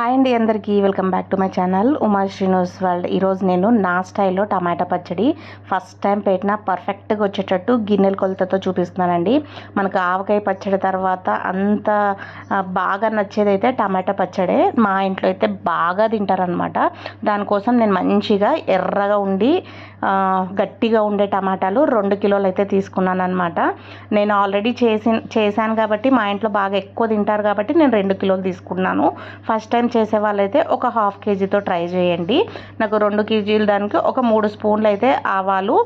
Hi అండి అందరికీ welcome back to my channel Uma Srinivas world. ఈరోజు నేను నా స్టైల్లో టమాటా పచ్చడి ఫస్ట్ టైం పెట్టిన పర్ఫెక్ట్గా వచ్చేటట్టు గిన్నెల కొలతతో చూపిస్తున్నానండి. మనకు ఆవకాయ పచ్చడి తర్వాత అంత బాగా నచ్చేది అయితే టమాటా పచ్చడే. మా ఇంట్లో అయితే బాగా తింటారనమాట దానికోసం నేను మంచిగా ఎర్రగా ఉండి గట్టిగా ఉండే టమాటాలు రెండు కిలోలు అయితే తీసుకున్నాను అనమాట నేను ఆల్రెడీ చేసి చేశాను కాబట్టి మా ఇంట్లో బాగా ఎక్కువ తింటారు కాబట్టి నేను రెండు కిలోలు తీసుకున్నాను. ఫస్ట్ టైం చేసే వాళ్ళైతే ఒక హాఫ్ కేజీతో ట్రై చేయండి. నాకు రెండు కేజీలు దానికి ఒక మూడు స్పూన్లు అయితే ఆవాలు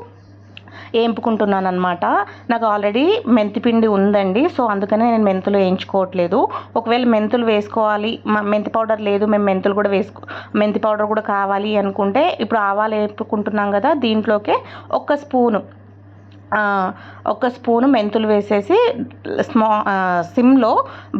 వేంపుకుంటున్నాను అనమాట నాకు ఆల్రెడీ మెంతిపిండి ఉందండి సో అందుకనే నేను మెంతులు వేయించుకోవట్లేదు. ఒకవేళ మెంతులు వేసుకోవాలి మెంతి పౌడర్ లేదు మేము మెంతులు కూడా వేసుకో మెంతి పౌడర్ కూడా కావాలి అనుకుంటే ఇప్పుడు ఆవాలు వేపుకుంటున్నాం కదా దీంట్లోకే ఒక స్పూను ఒక స్పూను మెంతులు వేసేసి స్మా సిమ్లో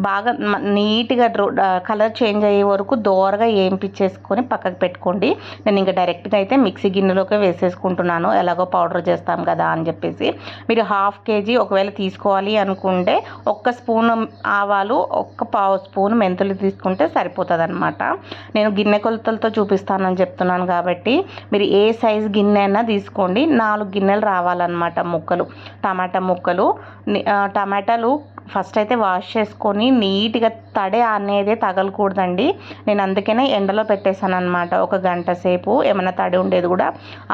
బాగా నీట్గా డ్రో కలర్ చేంజ్ అయ్యే వరకు దోరగా ఏంపించేసుకొని పక్కకు పెట్టుకోండి. నేను ఇంకా డైరెక్ట్గా అయితే మిక్సీ గిన్నెలోకి వేసేసుకుంటున్నాను. ఎలాగో పౌడర్ చేస్తాం కదా అని చెప్పేసి. మీరు హాఫ్ కేజీ ఒకవేళ తీసుకోవాలి అనుకుంటే ఒక్క స్పూన్ ఆవాలు ఒక్క పావు స్పూన్ మెంతులు తీసుకుంటే సరిపోతుంది అనమాట నేను గిన్నె కొలతలతో చూపిస్తానని చెప్తున్నాను కాబట్టి మీరు ఏ సైజ్ గిన్నె అయినా తీసుకోండి. నాలుగు గిన్నెలు రావాలన్నమాట ముక్కలు. టమాటా ముక్కలు. టమాటాలు ఫస్ట్ అయితే వాష్ చేసుకొని నీట్గా తడి అనేది తగలకూడదండి. నేను అందుకనే ఎండలో పెట్టేశాను అనమాట ఒక గంట సేపు ఏమైనా తడి ఉండేది కూడా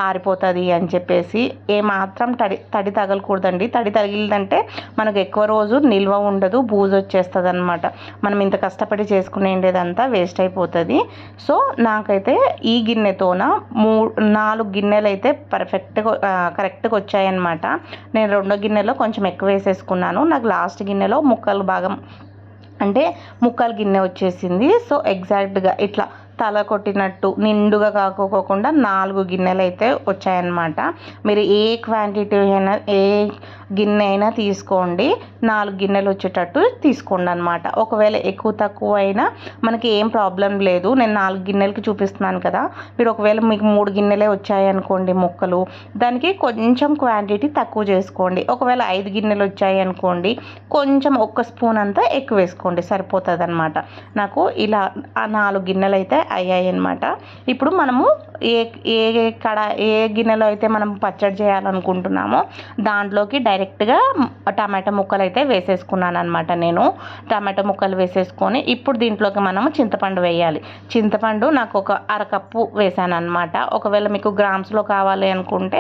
ఆరిపోతుంది అని చెప్పేసి. ఏ మాత్రం తడి తడి తగలకూడదండి. తడి తగిలిందంటే మనకు ఎక్కువ రోజు నిల్వ ఉండదు బూజు వచ్చేస్తుంది అనమాట మనం ఇంత కష్టపడి చేసుకునేదంతా వేస్ట్ అయిపోతుంది. సో నాకైతే ఈ గిన్నెతోన మూ నాలుగు గిన్నెలు అయితే పర్ఫెక్ట్గా కరెక్ట్గా వచ్చాయన్నమాట. నేను రెండో గిన్నెలో కొంచెం ఎక్కువ వేసేసుకున్నాను. నాకు లాస్ట్ గిన్నెలో ముక్కలు భాగం అంటే ముక్కలు గిన్నె వచ్చేసింది. సో ఎగ్జాక్ట్గా ఇట్లా తల కొట్టినట్టు నిండుగా కాకోకుండా నాలుగు గిన్నెలు అయితే వచ్చాయన్నమాట. మీరు ఏ క్వాంటిటీ అయినా ఏ గిన్నె అయినా తీసుకోండి. నాలుగు గిన్నెలు వచ్చేటట్టు తీసుకోండి అనమాట ఒకవేళ ఎక్కువ తక్కువ అయినా మనకి ఏం ప్రాబ్లం లేదు. నేను నాలుగు గిన్నెలకి చూపిస్తున్నాను కదా. మీరు ఒకవేళ మీకు మూడు గిన్నెలే వచ్చాయి అనుకోండి ముక్కలు. దానికి కొంచెం క్వాంటిటీ తక్కువ చేసుకోండి. ఒకవేళ ఐదు గిన్నెలు వచ్చాయి అనుకోండి కొంచెం ఒక్క స్పూన్ అంతా ఎక్కువ వేసుకోండి. సరిపోతుంది అనమాట నాకు ఇలా ఆ నాలుగు గిన్నెలు అయితే అయ్యాయి అనమాట ఇప్పుడు మనము ఏ ఏ కడ ఏ గిన్నెలో అయితే మనం పచ్చడి చేయాలనుకుంటున్నామో దాంట్లోకి డైరెక్ట్గా టమాటా ముక్కలు అయితే వేసేసుకున్నాను అనమాట నేను. టమాటో ముక్కలు వేసేసుకొని ఇప్పుడు దీంట్లోకి మనము చింతపండు వేయాలి. చింతపండు నాకు ఒక అరకప్పు వేసాను అనమాట ఒకవేళ మీకు గ్రామ్స్లో కావాలి అనుకుంటే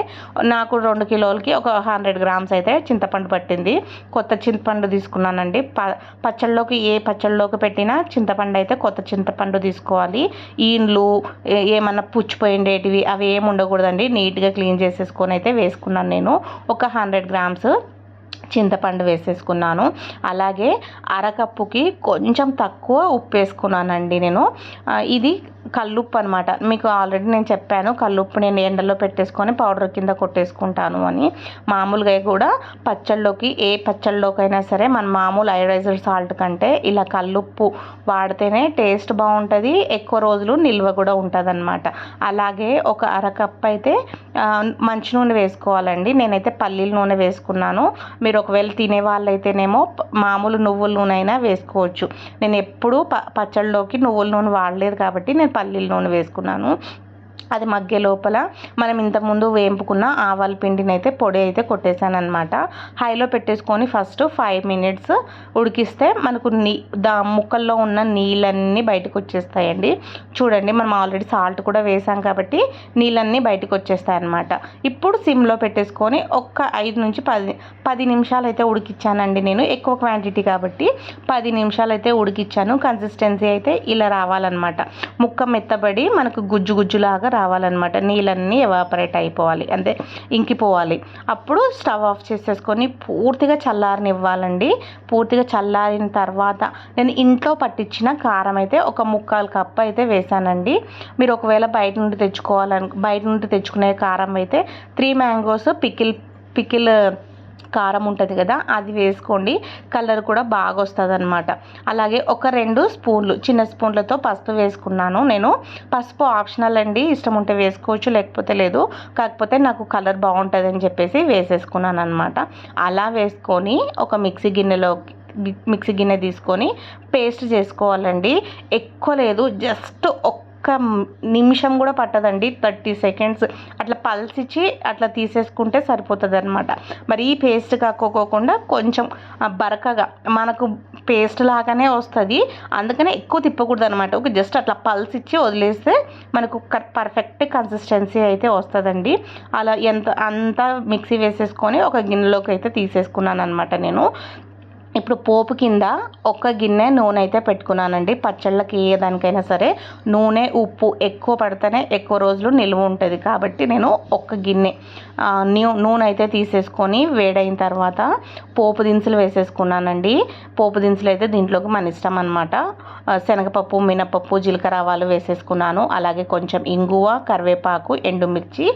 నాకు రెండు కిలోలకి ఒక హండ్రెడ్ గ్రామ్స్ అయితే చింతపండు పట్టింది. కొత్త చింతపండు తీసుకున్నానండి. ప పచ్చళ్ళలోకి ఏ పచ్చళ్ళలోకి పెట్టినా చింతపండు అయితే కొత్త చింతపండు తీసుకోవాలి. ఈన్లు ఏమన్నా పుచ్చిపోయిండేటివి అవి ఏమి ఉండకూడదండి. నీట్గా క్లీన్ చేసేసుకొని అయితే వేసుకున్నాను నేను. ఒక హండ్రెడ్ గ్రామ్స్ చింతపండు వేసేసుకున్నాను. అలాగే అరకప్పుకి కొంచెం తక్కువ ఉప్పు వేసుకున్నానండి నేను. ఇది కల్లుప్పు అనమాట మీకు ఆల్రెడీ నేను చెప్పాను కల్లుప్పు నేను ఎండలో పెట్టేసుకొని పౌడర్ కింద కొట్టేసుకుంటాను అని. మామూలుగా కూడా పచ్చళ్ళలోకి ఏ పచ్చళ్ళలోకైనా సరే మన మామూలు అయోడైజర్ సాల్ట్ కంటే ఇలా కల్లుప్పు వాడితేనే టేస్ట్ బాగుంటుంది ఎక్కువ రోజులు నిల్వ కూడా ఉంటుంది అలాగే ఒక అరకప్ అయితే మంచి నూనె వేసుకోవాలండి. నేనైతే పల్లీల నూనె వేసుకున్నాను. మీరు ఒకవేళ తినే వాళ్ళైతేనేమో మామూలు నువ్వుల నూనె అయినా వేసుకోవచ్చు. నేను ఎప్పుడూ ప పచ్చళ్ళలోకి నువ్వుల నూనె వాడలేదు కాబట్టి నేను పల్లీల నూనె వేసుకున్నాను. అది మగ్గే లోపల. మనం ఇంతకుముందు వేంపుకున్న ఆవాల పిండిని అయితే పొడి అయితే కొట్టేశాను అనమాట హైలో పెట్టేసుకొని ఫస్ట్ ఫైవ్ మినిట్స్ ఉడికిస్తే మనకు నీ దా ముక్కల్లో ఉన్న నీళ్ళన్నీ బయటకు వచ్చేస్తాయండి చూడండి మనం ఆల్రెడీ సాల్ట్ కూడా వేసాం కాబట్టి నీళ్ళన్నీ బయటకు వచ్చేస్తాయి అనమాట ఇప్పుడు సిమ్లో పెట్టేసుకొని ఒక్క ఐదు నుంచి పది పది నిమిషాలు అయితే ఉడికిచ్చానండి నేను. ఎక్కువ క్వాంటిటీ కాబట్టి పది నిమిషాలు అయితే ఉడికిచ్చాను. కన్సిస్టెన్సీ అయితే ఇలా రావాలన్నమాట. ముక్క మెత్తబడి మనకు గుజ్జు గుజ్జులాగా రావాలన్నమాట. నీళ్ళన్నీ ఎవాపరేట్ అయిపోవాలి. అంటే ఇంకిపోవాలి. అప్పుడు స్టవ్ ఆఫ్ చేసేసుకొని పూర్తిగా చల్లారనివ్వాలండి. పూర్తిగా చల్లారిన తర్వాత నేను ఇంట్లో పట్టించిన కారం అయితే ఒక ముక్కాలు కప్ అయితే వేసానండి. మీరు ఒకవేళ బయట నుండి తెచ్చుకోవాలను బయట నుండి తెచ్చుకునే కారం అయితే త్రీ మ్యాంగోస్ పికిల్ పికిల్ కారం ఉంటుంది కదా అది వేసుకోండి. కలర్ కూడా బాగా వస్తుంది అనమాట అలాగే ఒక రెండు స్పూన్లు చిన్న స్పూన్లతో పసుపు వేసుకున్నాను నేను. పసుపు ఆప్షనల్ అండి ఇష్టం ఉంటే వేసుకోవచ్చు లేకపోతే లేదు. కాకపోతే నాకు కలర్ బాగుంటుంది అని చెప్పేసి వేసేసుకున్నాను అనమాట అలా వేసుకొని ఒక మిక్సీ గిన్నెలోకి మిక్సీ గిన్నె తీసుకొని పేస్ట్ చేసుకోవాలండి. ఎక్కువ లేదు జస్ట్ ఒక్క నిమిషం కూడా పట్టదండి. థర్టీ సెకండ్స్ అట్లా పల్సిచ్చి అట్లా తీసేసుకుంటే సరిపోతుంది అనమాట మరి ఈ పేస్ట్ కాకోకుండా కొంచెం బరకగా మనకు పేస్ట్ లాగానే వస్తుంది. అందుకనే ఎక్కువ తిప్పకూడదు అనమాట ఒక జస్ట్ అట్లా పల్స్ ఇచ్చి వదిలేస్తే మనకు పర్ఫెక్ట్ కన్సిస్టెన్సీ అయితే వస్తుందండి. అలా ఎంత అంతా మిక్సీ వేసేసుకొని ఒక గిన్నెలోకి అయితే తీసేసుకున్నాను అనమాట నేను. ఇప్పుడు పోపు కింద ఒక గిన్నె నూనె అయితే పెట్టుకున్నానండి. పచ్చళ్ళకి ఏ దానికైనా సరే నూనె ఉప్పు ఎక్కువ పడితేనే ఎక్కువ రోజులు నిల్వ ఉంటుంది. కాబట్టి నేను ఒక గిన్నె నూనె అయితే తీసేసుకొని వేడైన తర్వాత పోపు దినుసులు వేసేసుకున్నానండి. పోపు దినుసులు అయితే దీంట్లోకి మన ఇష్టం అనమాట శనగపప్పు మినపప్పు జీలకర్ర ఆవాలు వేసేసుకున్నాను. అలాగే కొంచెం ఇంగువ కరివేపాకు ఎండుమిర్చి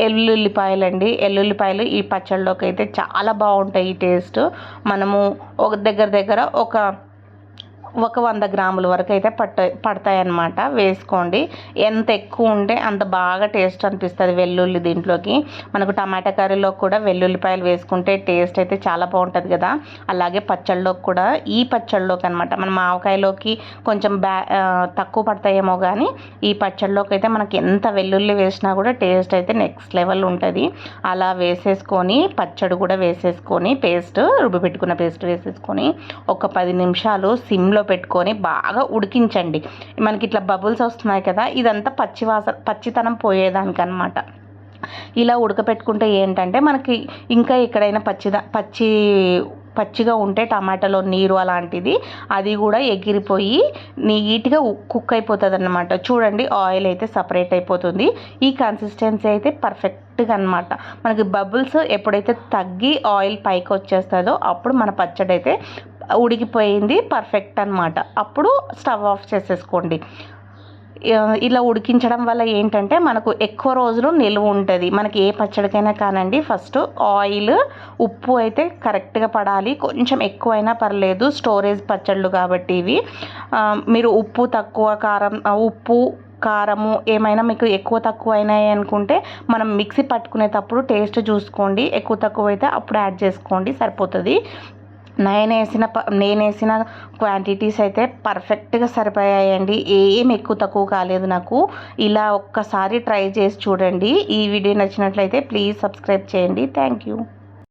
ఎల్లుల్లిపాయలండి. ఎల్లుల్లిపాయలు ఈ పచ్చళ్ళలోకి అయితే చాలా బాగుంటాయి ఈ టేస్ట్. మనము ఒక దగ్గర దగ్గర ఒక ఒక వంద గ్రాముల వరకు అయితే పట్ట పడతాయి అన్నమాట వేసుకోండి. ఎంత ఎక్కువ ఉంటే అంత బాగా టేస్ట్ అనిపిస్తుంది వెల్లుల్లి దీంట్లోకి. మనకు టమాటా కర్రీలో కూడా వెల్లుల్లిపాయలు వేసుకుంటే టేస్ట్ అయితే చాలా బాగుంటుంది కదా. అలాగే పచ్చళ్ళలోకి కూడా ఈ పచ్చళ్ళలోకి అనమాట మన మావకాయలోకి కొంచెం బ్యా తక్కువ పడతాయేమో కానీ ఈ పచ్చళ్ళలోకి అయితే మనకి ఎంత వెల్లుల్లి వేసినా కూడా టేస్ట్ అయితే నెక్స్ట్ లెవెల్ ఉంటుంది. అలా వేసేసుకొని పచ్చడి కూడా వేసేసుకొని పేస్ట్ రుబ్బి పెట్టుకున్న పేస్ట్ వేసేసుకొని ఒక పది నిమిషాలు సిమ్లో పెట్టుకొని బాగా ఉడికించండి. మనకి ఇట్లా బబుల్స్ వస్తున్నాయి కదా ఇదంతా పచ్చివాస పచ్చితనం పోయేదానికనమాట ఇలా ఉడకపెట్టుకుంటే ఏంటంటే మనకి ఇంకా ఎక్కడైనా పచ్చిద పచ్చి పచ్చిగా ఉంటే టమాటాలో నీరు అలాంటిది అది కూడా ఎగిరిపోయి నీట్గా కుక్ అయిపోతుంది అనమాట చూడండి ఆయిల్ అయితే సపరేట్ అయిపోతుంది. ఈ కన్సిస్టెన్సీ అయితే పర్ఫెక్ట్గా అనమాట మనకి బబుల్స్ ఎప్పుడైతే తగ్గి ఆయిల్ పైకి వచ్చేస్తుందో అప్పుడు మన పచ్చడి అయితే ఉడికిపోయింది పర్ఫెక్ట్ అనమాట అప్పుడు స్టవ్ ఆఫ్ చేసేసుకోండి. ఇలా ఉడికించడం వల్ల ఏంటంటే మనకు ఎక్కువ రోజులు నిల్వ ఉంటుంది. మనకి ఏ పచ్చడికైనా కానండి ఫస్ట్ ఆయిల్ ఉప్పు అయితే కరెక్ట్గా పడాలి. కొంచెం ఎక్కువైనా పర్లేదు స్టోరేజ్ పచ్చళ్ళు కాబట్టి ఇవి. మీరు ఉప్పు తక్కువ కారం ఉప్పు కారము ఏమైనా మీకు ఎక్కువ తక్కువ అయినాయి అనుకుంటే మనం మిక్సీ పట్టుకునేటప్పుడు టేస్ట్ చూసుకోండి. ఎక్కువ తక్కువ అయితే అప్పుడు యాడ్ చేసుకోండి సరిపోతుంది. నేను వేసిన ప నేను వేసిన క్వాంటిటీస్ అయితే పర్ఫెక్ట్గా సరిపోయాయండి. ఏం ఎక్కువ తక్కువ కాలేదు నాకు. ఇలా ఒక్కసారి ట్రై చేసి చూడండి. ఈ వీడియో నచ్చినట్లయితే ప్లీజ్ సబ్స్క్రైబ్ చేయండి. Thank you